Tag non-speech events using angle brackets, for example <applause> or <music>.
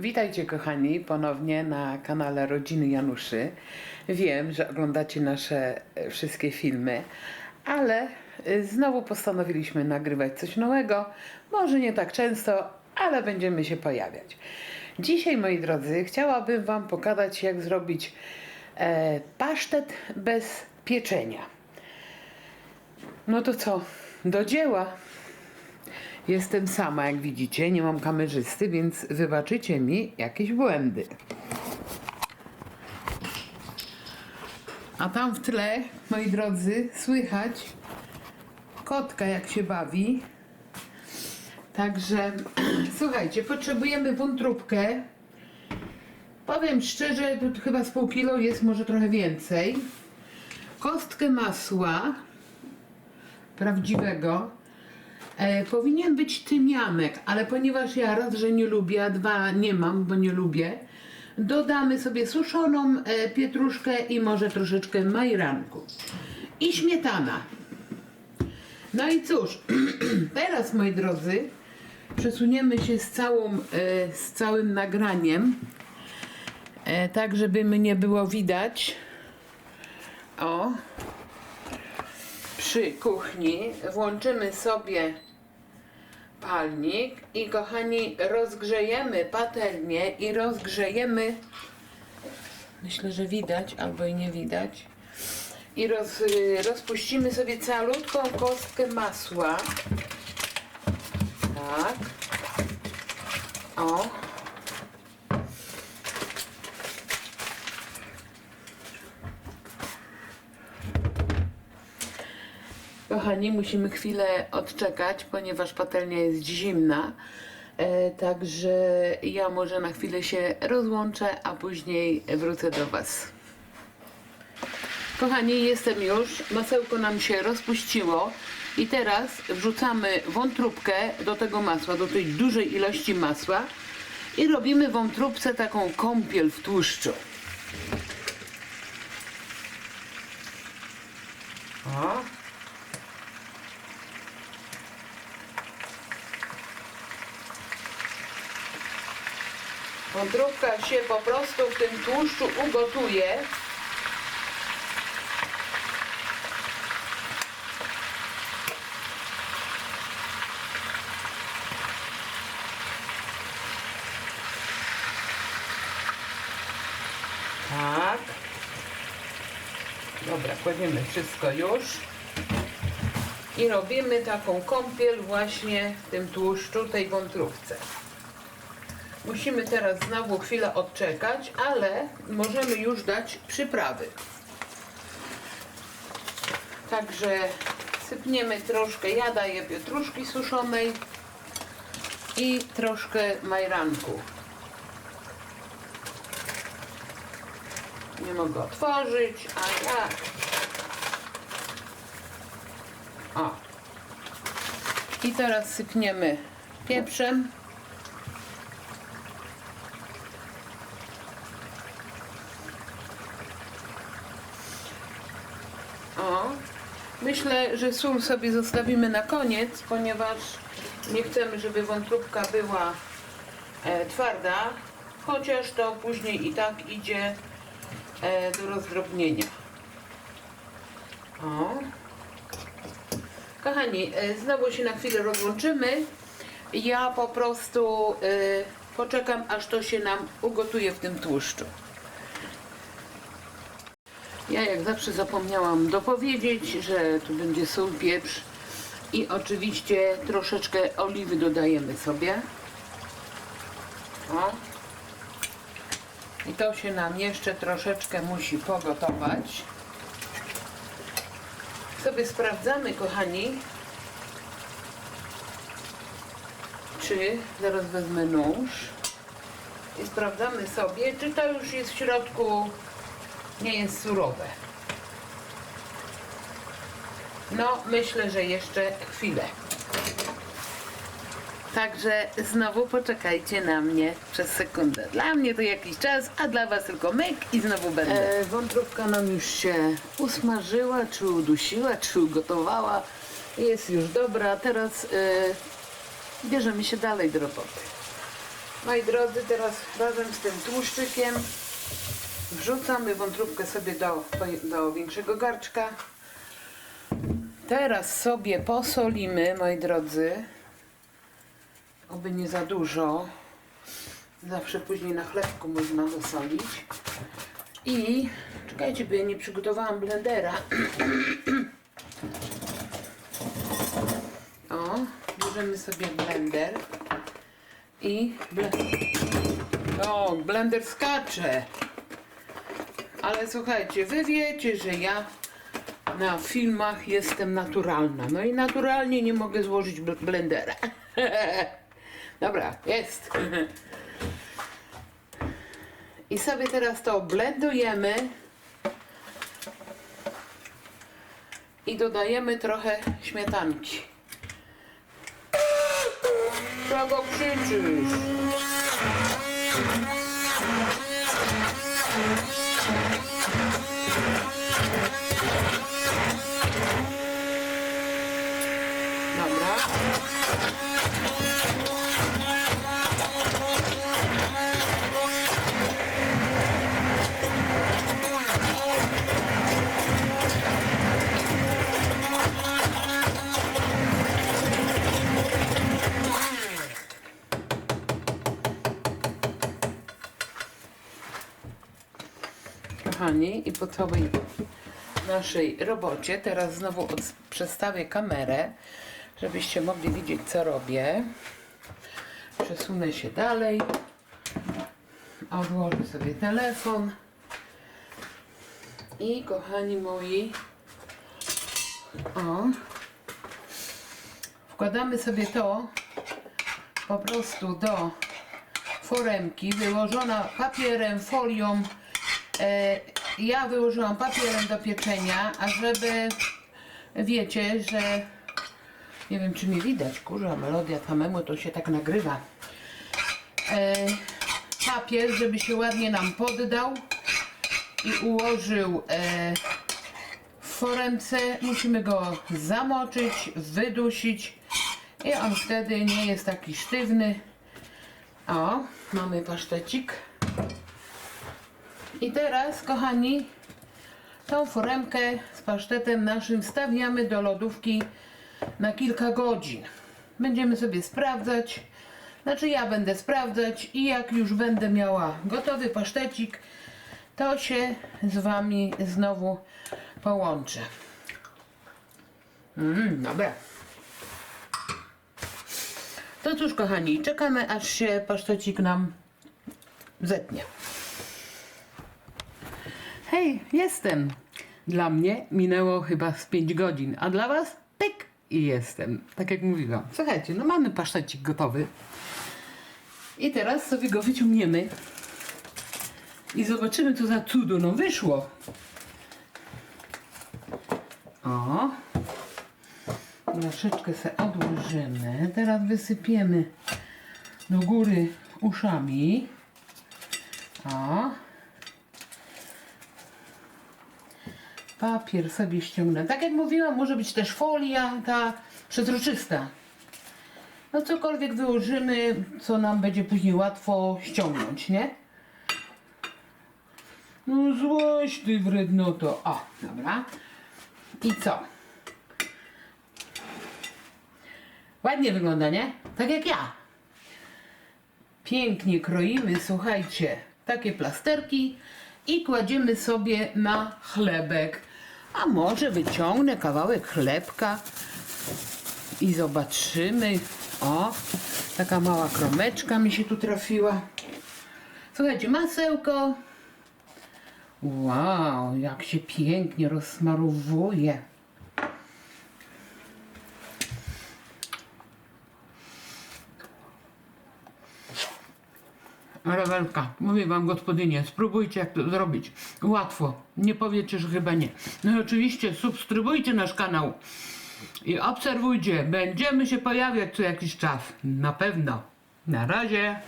Witajcie kochani ponownie na kanale Rodziny Januszy. Wiem, że oglądacie nasze e, wszystkie filmy, ale e, znowu postanowiliśmy nagrywać coś nowego. Może nie tak często, ale będziemy się pojawiać. Dzisiaj, moi drodzy, chciałabym Wam pokazać, jak zrobić e, pasztet bez pieczenia. No to co? Do dzieła! Jestem sama, jak widzicie, nie mam kamerzysty, więc wybaczycie mi jakieś błędy. A tam w tle, moi drodzy, słychać kotka, jak się bawi. Także, <clears throat> słuchajcie, potrzebujemy wątróbkę. Powiem szczerze, tu chyba z pół kilo jest, może trochę więcej. Kostkę masła prawdziwego. E, powinien być tymianek, ale ponieważ ja raz, że nie lubię, a dwa nie mam, bo nie lubię, dodamy sobie suszoną e, pietruszkę i może troszeczkę majranku. I śmietana. No i cóż, <clears throat> teraz moi drodzy, przesuniemy się z, całą, e, z całym nagraniem, e, tak żeby mnie było widać. O, przy kuchni włączymy sobie palnik i kochani rozgrzejemy patelnię i rozgrzejemy myślę, że widać albo i nie widać i roz, rozpuścimy sobie calutką kostkę masła. Tak. O Kochani, musimy chwilę odczekać, ponieważ patelnia jest zimna. E, także ja może na chwilę się rozłączę, a później wrócę do Was. Kochani, jestem już. Masełko nam się rozpuściło. I teraz wrzucamy wątróbkę do tego masła, do tej dużej ilości masła. I robimy wątróbce taką kąpiel w tłuszczu. Wątróbka się po prostu w tym tłuszczu ugotuje. Tak. Dobra, kładziemy wszystko już. I robimy taką kąpiel właśnie w tym tłuszczu, tej wątróbce. Musimy teraz znowu chwilę odczekać, ale możemy już dać przyprawy. Także sypniemy troszkę, ja daję pietruszki suszonej i troszkę majranku. Nie mogę otworzyć, a ja... O. I teraz sypniemy pieprzem. O, myślę, że sól sobie zostawimy na koniec, ponieważ nie chcemy, żeby wątróbka była e, twarda, chociaż to później i tak idzie e, do rozdrobnienia. O. Kochani, e, znowu się na chwilę rozłączymy. Ja po prostu e, poczekam, aż to się nam ugotuje w tym tłuszczu. Ja jak zawsze zapomniałam dopowiedzieć, że tu będzie sól, pieprz i oczywiście troszeczkę oliwy dodajemy sobie. O. I to się nam jeszcze troszeczkę musi pogotować. Sobie sprawdzamy, kochani, czy zaraz wezmę nóż i sprawdzamy sobie, czy to już jest w środku nie jest surowe. No, myślę, że jeszcze chwilę. Także znowu poczekajcie na mnie przez sekundę. Dla mnie to jakiś czas, a dla Was tylko myk i znowu będę. E, wątróbka nam już się usmażyła, czy udusiła, czy ugotowała. Jest już dobra. Teraz e, bierzemy się dalej do roboty. Moi drodzy, teraz razem z tym tłuszczykiem wrzucamy wątróbkę sobie do, do większego garczka. Teraz sobie posolimy, moi drodzy. Oby nie za dużo. Zawsze później na chlebku można dosolić. I czekajcie, bo ja nie przygotowałam blendera. O, bierzemy sobie blender i ble... o, blender skacze. Ale słuchajcie, wy wiecie, że ja na filmach jestem naturalna. No i naturalnie nie mogę złożyć bl- blendera. <laughs> Dobra, jest. I sobie teraz to blendujemy. I dodajemy trochę śmietanki. Czego krzyczysz? Kochani, i po całej naszej robocie teraz znowu przestawię kamerę, żebyście mogli widzieć, co robię. Przesunę się dalej. Odłożę sobie telefon. I kochani moi, o, wkładamy sobie to po prostu do foremki, wyłożona papierem, folią. E, ja wyłożyłam papierem do pieczenia, a żeby wiecie, że nie wiem czy mnie widać, kurwa, melodia samemu to się tak nagrywa. E, papier, żeby się ładnie nam poddał i ułożył e, w foremce. Musimy go zamoczyć, wydusić i on wtedy nie jest taki sztywny. O, mamy pasztecik. I teraz, kochani, tą foremkę z pasztetem naszym wstawiamy do lodówki na kilka godzin. Będziemy sobie sprawdzać, znaczy ja będę sprawdzać i jak już będę miała gotowy pasztecik, to się z Wami znowu połączę. Mm, dobra. To cóż, kochani, czekamy aż się pasztecik nam zetnie. Hej, jestem. Dla mnie minęło chyba z 5 godzin, a dla Was i jestem. Tak jak mówiłam. Słuchajcie, no mamy pasztecik gotowy. I teraz sobie go wyciągniemy i zobaczymy, co za cudo no wyszło. O, troszeczkę se odłożymy. Teraz wysypiemy do góry uszami. O. Papier sobie ściągnę. Tak jak mówiłam, może być też folia ta przezroczysta. No cokolwiek wyłożymy, co nam będzie później łatwo ściągnąć, nie? No złoś ty wrednoto. O, dobra. I co? Ładnie wygląda, nie? Tak jak ja. Pięknie kroimy, słuchajcie, takie plasterki i kładziemy sobie na chlebek. A może wyciągnę kawałek chlebka i zobaczymy. O, taka mała kromeczka mi się tu trafiła. Słuchajcie, masełko. Wow, jak się pięknie rozsmarowuje. Rewelka, mówię wam gospodynie, spróbujcie jak to zrobić. Łatwo, nie powiecie, że chyba nie. No i oczywiście subskrybujcie nasz kanał i obserwujcie, będziemy się pojawiać co jakiś czas. Na pewno. Na razie.